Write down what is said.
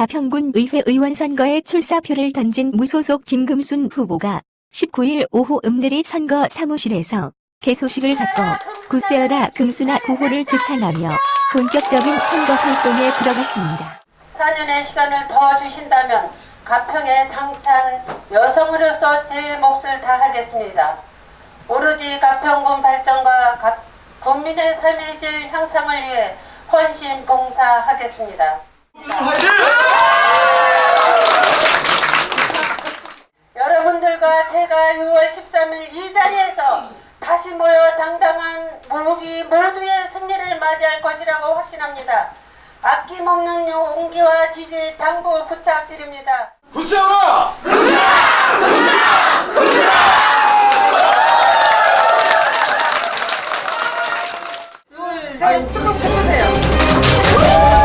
가평군 의회 의원 선거에 출사표를 던진 무소속 김금순 후보가 19일 오후 읍내리 선거 사무실에서 개소식을 갖고 구세어라 금수나 구호를 제창하며 본격적인 선거 활동에 들어갔습니다. 4년의 시간을 더 주신다면 가평에 당찬 여성으로서 제 몫을 다하겠습니다. 오로지 가평군 발전과 가- 국민의 삶의 질 향상을 위해 헌신 봉사하겠습니다. 여러분들과 제가 6월 13일 이 자리에서 다시 모여 당당한 모기 모두의 승리를 맞이할 것이라고 확신합니다. 아낌없는 용기와 지지 당부 부탁드립니다. 구세어라! 둘, 셋, 축복 해주세요.